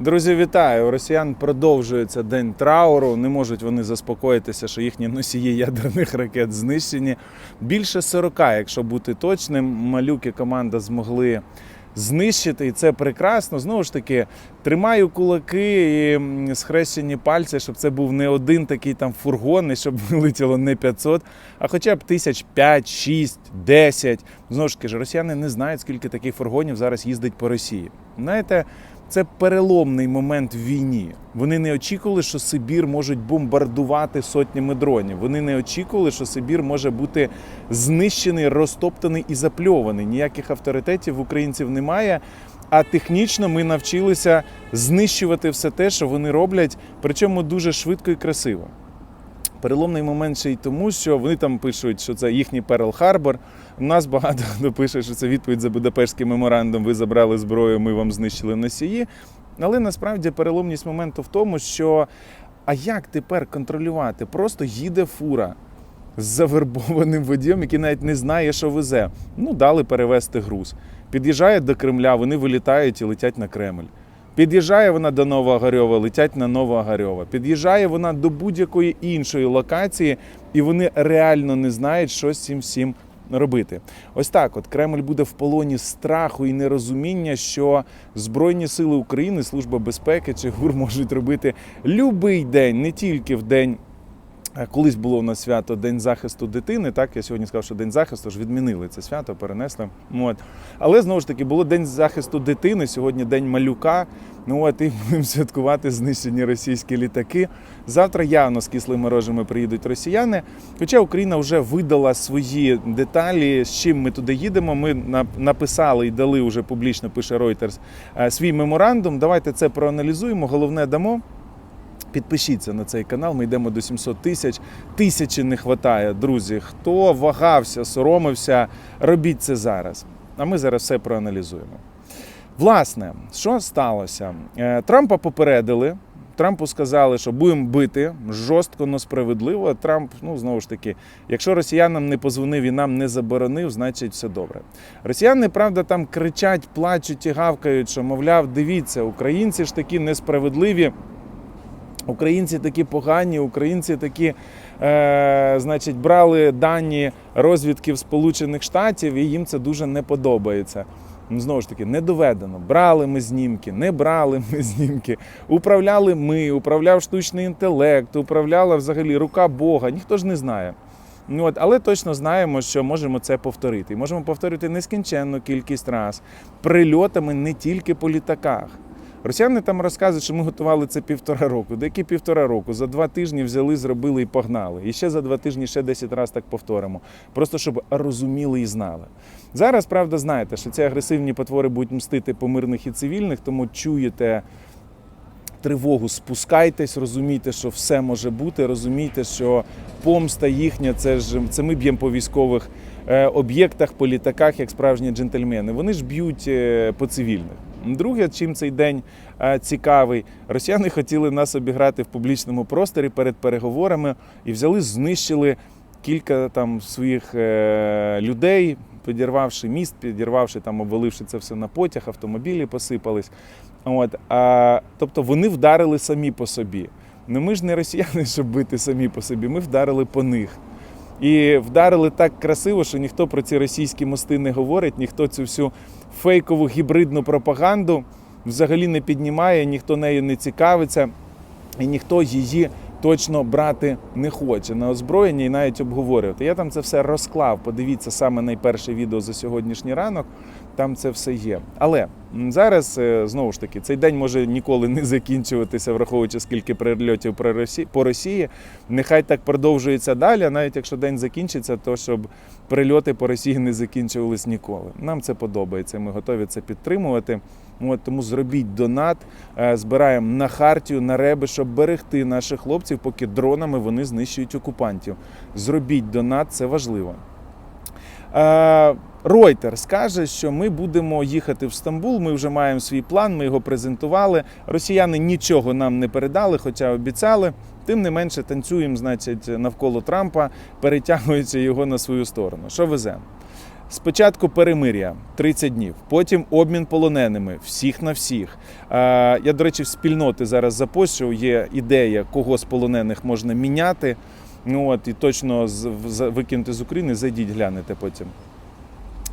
Друзі, вітаю! У росіян продовжується день трауру. Не можуть вони заспокоїтися, що їхні носії ядерних ракет знищені. Більше 40, якщо бути точним, малюки команда змогли знищити, і це прекрасно. Знову ж таки, тримаю кулаки і схрещені пальці, щоб це був не один такий там фургон, і щоб вилетіло не 500, а хоча б тисяч 5, 6, 10. Знову ж таки, росіяни не знають, скільки таких фургонів зараз їздить по Росії. Знаєте, це переломний момент в війні. Вони не очікували, що Сибір можуть бомбардувати сотнями дронів. Вони не очікували, що Сибір може бути знищений, розтоптаний і запльований. Ніяких авторитетів в українців немає. А технічно ми навчилися знищувати все те, що вони роблять, причому дуже швидко і красиво. Переломний момент ще й тому, що вони там пишуть, що це їхній Перл Харбор. У нас багато хто пише, що це відповідь за Будапештський меморандум. Ви забрали зброю, ми вам знищили носії. Але насправді переломність моменту в тому, що а як тепер контролювати? Просто їде фура з завербованим водієм, який навіть не знає, що везе. Ну, дали перевезти груз. Під'їжджає до Кремля, вони вилітають і летять на Кремль. Під'їжджає вона до Новоогарьова, летять на Новогарьова. Під'їжджає вона до будь-якої іншої локації, і вони реально не знають, що з цим всім робити. Ось так: от Кремль буде в полоні страху і нерозуміння, що Збройні сили України, Служба безпеки чи ГУР можуть робити любий день, не тільки в день. Е, Колись було у нас свято День захисту дитини. Так, я сьогодні сказав, що День захисту ж відмінили це свято, перенесли. От. Але знову ж таки було День захисту дитини, сьогодні День малюка. Ну от і будемо святкувати знищені російські літаки. Завтра явно з кислими рожами приїдуть росіяни. Хоча Україна вже видала свої деталі, з чим ми туди їдемо. Ми написали і дали вже публічно, пише Reuters, е, свій меморандум. Давайте це проаналізуємо. Головне дамо. Підпишіться на цей канал. Ми йдемо до 700 тисяч. Тисячі не вистачає, друзі. Хто вагався, соромився, робіть це зараз. А ми зараз все проаналізуємо. Власне, що сталося? Е, Трампа попередили. Трампу сказали, що будемо бити жорстко, но справедливо. Трамп, ну знову ж таки, якщо росіянам не позвонив і нам не заборонив, значить все добре. Росіяни, правда, там кричать, плачуть і гавкають, що мовляв, дивіться, українці ж такі несправедливі. Українці такі погані, українці такі, е, значить, брали дані розвідків Сполучених Штатів, і їм це дуже не подобається. Ну, Знову ж таки, не доведено. Брали ми знімки, не брали ми знімки, управляли ми, управляв штучний інтелект, управляла взагалі рука Бога. Ніхто ж не знає. Ну, от, але точно знаємо, що можемо це повторити. І можемо повторити нескінченну кількість раз прильотами не тільки по літаках. Росіяни там розказують, що ми готували це півтора року. Деякі півтора року. За два тижні взяли, зробили і погнали. І ще за два тижні ще 10 разів так повторимо. Просто щоб розуміли і знали. Зараз, правда, знаєте, що ці агресивні потвори будуть мстити по мирних і цивільних, тому чуєте тривогу, спускайтесь, розумійте, що все може бути, розумійте, що помста їхня це ж це ми б'ємо по військових е, об'єктах, по літаках, як справжні джентльмени. Вони ж б'ють е, по цивільних. Друге, чим цей день е, цікавий, росіяни хотіли нас обіграти в публічному просторі перед переговорами і взяли, знищили кілька там своїх е, людей, підірвавши міст, підірвавши там, обваливши це все на потяг, автомобілі посипались. От, а, тобто вони вдарили самі по собі. Ну ми ж не росіяни, щоб бити самі по собі, ми вдарили по них. І вдарили так красиво, що ніхто про ці російські мости не говорить, ніхто цю всю фейкову гібридну пропаганду взагалі не піднімає, ніхто нею не цікавиться, і ніхто її точно брати не хоче на озброєння і навіть обговорювати. Я там це все розклав. Подивіться саме найперше відео за сьогоднішній ранок. Там це все є. Але зараз е, знову ж таки цей день може ніколи не закінчуватися, враховуючи скільки прильотів по Росії. Нехай так продовжується далі. а Навіть якщо день закінчиться, то щоб прильоти по Росії не закінчувались ніколи. Нам це подобається. Ми готові це підтримувати. От, тому зробіть донат, е, збираємо на хартію, на реби, щоб берегти наших хлопців, поки дронами вони знищують окупантів. Зробіть донат, це важливо. Ройтер скаже, що ми будемо їхати в Стамбул. Ми вже маємо свій план, ми його презентували. Росіяни нічого нам не передали, хоча обіцяли. Тим не менше танцюємо, значить, навколо Трампа, перетягується його на свою сторону. Що веземо? Спочатку перемир'я 30 днів, потім обмін полоненими всіх на всіх. Я, до речі, в спільноти зараз запощу. Є ідея, кого з полонених можна міняти. Ну от і точно викинути з України. Зайдіть, глянете потім.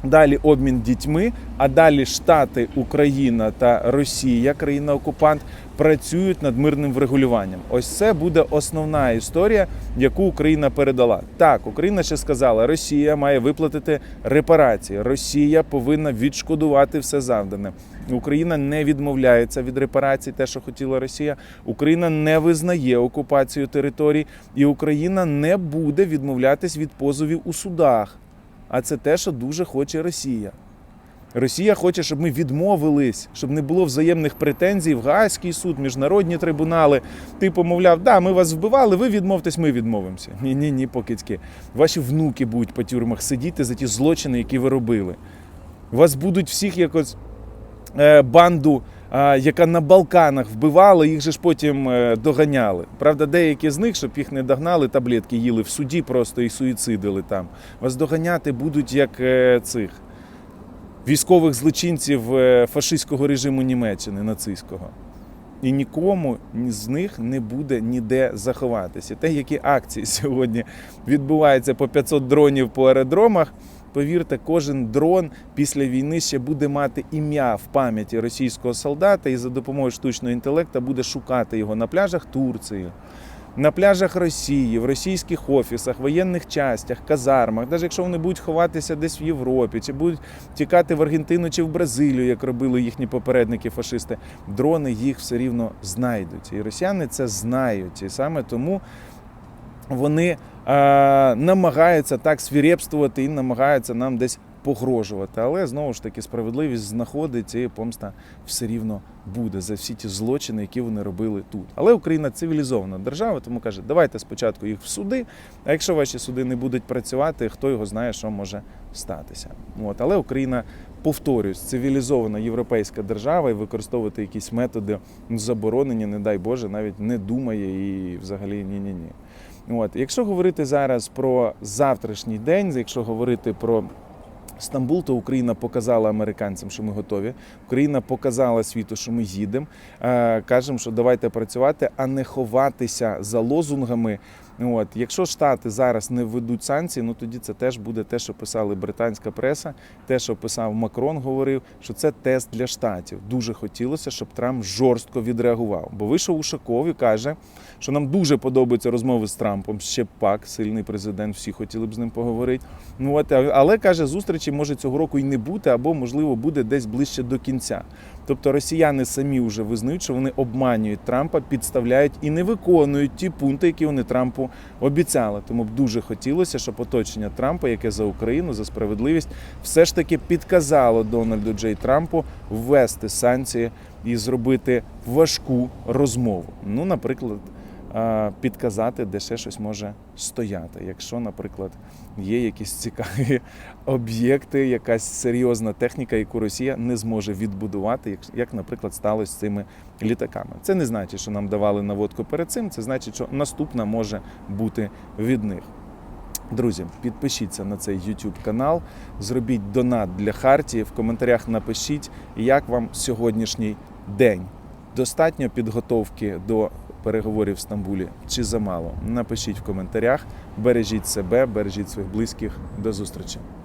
Далі обмін дітьми, а далі Штати, Україна та Росія, країна-окупант, працюють над мирним врегулюванням. Ось це буде основна історія, яку Україна передала. Так, Україна ще сказала, Росія має виплатити репарації. Росія повинна відшкодувати все завдане. Україна не відмовляється від репарацій, те, що хотіла Росія. Україна не визнає окупацію територій, і Україна не буде відмовлятись від позовів у судах. А це те, що дуже хоче Росія. Росія хоче, щоб ми відмовились, щоб не було взаємних претензій в Гаазький суд, міжнародні трибунали. Типу, мовляв, да, ми вас вбивали, ви відмовтесь, ми відмовимося. Ні, ні, ні, покидьки. Ваші внуки будуть по тюрмах сидіти за ті злочини, які ви робили. Вас будуть всіх якось е, банду, яка на Балканах вбивала, їх же ж потім е, доганяли. Правда, деякі з них, щоб їх не догнали, таблетки їли в суді просто і суїцидили там. Вас доганяти будуть як е, цих військових злочинців е, фашистського режиму Німеччини, нацистського. І нікому з них не буде ніде заховатися. Те, які акції сьогодні відбуваються по 500 дронів по аеродромах. Повірте, кожен дрон після війни ще буде мати ім'я в пам'яті російського солдата і за допомогою штучного інтелекту буде шукати його на пляжах Турції, на пляжах Росії, в російських офісах, воєнних частях, казармах, навіть якщо вони будуть ховатися десь в Європі, чи будуть тікати в Аргентину чи в Бразилію, як робили їхні попередники фашисти, дрони їх все рівно знайдуть. І росіяни це знають. І саме тому вони е, намагаються так свірепствувати і намагаються нам десь погрожувати. Але знову ж таки справедливість знаходиться і помста все рівно буде за всі ті злочини, які вони робили тут. Але Україна цивілізована держава, тому каже, давайте спочатку їх в суди. А якщо ваші суди не будуть працювати, хто його знає, що може статися. От. Але Україна. Повторюсь, цивілізована європейська держава і використовувати якісь методи заборонені, не дай Боже, навіть не думає і взагалі ні-ні-ні. От, якщо говорити зараз про завтрашній день, якщо говорити про Стамбул, то Україна показала американцям, що ми готові. Україна показала світу, що ми їдемо. Е, кажемо, що давайте працювати, а не ховатися за лозунгами. От, якщо Штати зараз не введуть санкції, ну тоді це теж буде те, що писали британська преса, те, що писав Макрон, говорив, що це тест для штатів. Дуже хотілося, щоб Трамп жорстко відреагував. Бо вийшов Ушаков і каже, що нам дуже подобаються розмови з Трампом. Ще пак, сильний президент, всі хотіли б з ним поговорити. Ну от, але каже, зустрічі може цього року і не бути, або можливо буде десь ближче до кінця. Тобто росіяни самі вже визнають, що вони обманюють Трампа, підставляють і не виконують ті пункти, які вони Трампу обіцяли. Тому б дуже хотілося, щоб оточення Трампа, яке за Україну, за справедливість, все ж таки підказало Дональду Джей Трампу ввести санкції і зробити важку розмову. Ну, наприклад, підказати, де ще щось може стояти. Якщо, наприклад, є якісь цікаві об'єкти, якась серйозна техніка, яку Росія не зможе відбудувати, як, наприклад, сталося з цими літаками. Це не значить, що нам давали наводку перед цим, це значить, що наступна може бути від них. Друзі, підпишіться на цей YouTube канал, зробіть донат для Хартії. В коментарях напишіть, як вам сьогоднішній день. Достатньо підготовки до переговорів в Стамбулі чи замало? Напишіть в коментарях. Бережіть себе, бережіть своїх близьких. До зустрічі.